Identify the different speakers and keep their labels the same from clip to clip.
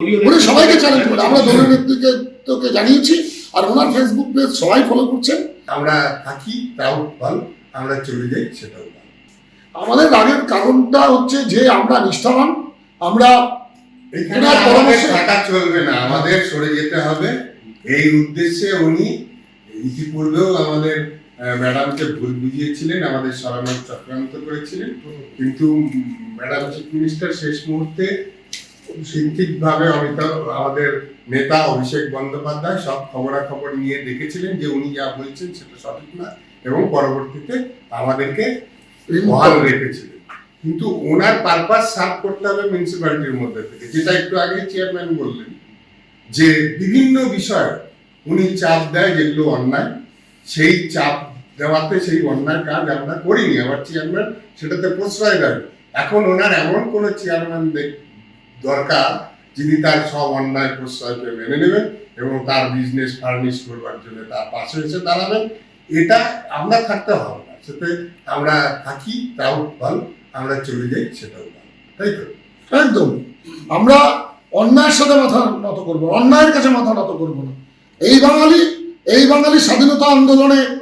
Speaker 1: উনি সবাইকে চ্যালেঞ্জ করে। আমরা দলীয় নেতৃত্বকে জানিয়েছি আর ওনার ফেসবুক পেজ সবাই ফলো করছেন।
Speaker 2: আমরা থাকি তাও ভালো। আমরা চলে যাই সেটাও ভালো।
Speaker 1: আমাদের রাগের কারণটা হচ্ছে যে আমরা নিষ্ঠাবান। আমরা
Speaker 2: থাকা চলবে না আমাদের সরে যেতে হবে। এই উদ্দেশ্যে উনি ইতিপূর্বেও আমাদের ম্যাডামকে ভুল বুঝিয়েছিলেন আমাদের সরানোর চক্রান্ত করেছিলেন। কিন্তু ম্যাডাম চিফ মিনিস্টার শেষ মুহূর্তে ঠিকভাবে অমিতাভ আমাদের নেতা অভিষেক বন্দ্যোপাধ্যায় সব খবরাখবর নিয়ে দেখেছিলেন যে উনি যা বলছেন সেটা সঠিক না এবং পরবর্তীতে আমাদেরকে বহাল রেখেছিলেন। কিন্তু ওনার পারপাস সার্ভ করতে হবে মিউনিসিপ্যালিটির মধ্যে থেকে যেটা একটু আগে চেয়ারম্যান বললেন যে বিভিন্ন বিষয় উনি চাপ দেয় যেগুলো অন্যায় সেই চাপ দেওয়াতে সেই অন্যায় কাজ আমরা করিনি। আমার চেয়ারম্যান সেটাতে প্রশ্রয় দেয় এখন ওনার এমন কোনো চেয়ারম্যান দরকার, যিনি তার সব অন্যায় প্রশ্রয়কে মেনে নেবেন এবং তার বিজনেস ফার্নিশ করবার জন্য তার পাশে এসে দাঁড়াবেন। এটা আমরা থাকতে হবে না। সেটা আমরা থাকি, তাও ভালো, আমরা চলে যাই, সেটাও ভালো। তাই তো?
Speaker 1: একদম। আমরা অন্যায়ের সাথে মাথা নত করব অন্যায়ের কাছে মাথা নত করব না। এই বাঙালি এই বাঙালি স্বাধীনতা আন্দোলনে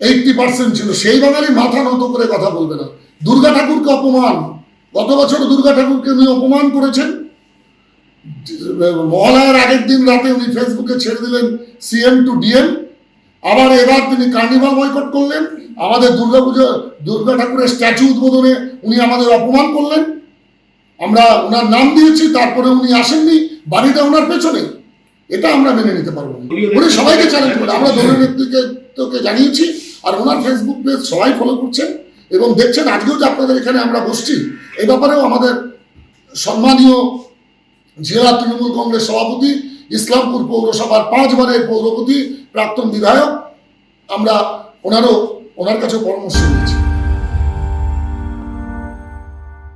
Speaker 1: এইটটি পার্সেন্ট ছিল, সেই বাঙালি মাথা নত করে কথা বলবে না। দুর্গা ঠাকুরকে অপমান, গত বছর দুর্গা ঠাকুরকে উনি অপমান করেছেন। মহালয়ার আগের দিন রাতে উনি ফেসবুকে ছেড়ে দিলেন সিএম টু ডিএম আবার এবার তিনি কার্নিভাল বয়কট করলেন। আমাদের দুর্গাপুজো দুর্গা ঠাকুরের স্ট্যাচু উদ্বোধনে উনি আমাদের অপমান করলেন। আমরা ওনার নাম দিয়েছি, তারপরে উনি আসেননি। বাড়িটা ওনার পেছনে। এটা আমরা মেনে নিতে পারব উনি সবাইকে চ্যালেঞ্জ করে আমরা দলীয় নেতৃত্বকে জানিয়েছি আর ওনার ফেসবুক পেজ সবাই ফলো করছেন এবং দেখছেন, আজকেও যে আপনাদের এখানে আমরা বসছি, এ ব্যাপারেও আমাদের সম্মানীয় জেলা তৃণমূল কংগ্রেস সভাপতি, ইসলামপুর পৌরসভার পাঁচবারের পৌরপতি, প্রাক্তন বিধায়ক। আমরা ওনারও, ওনার কাছে পরামর্শ নিয়েছি।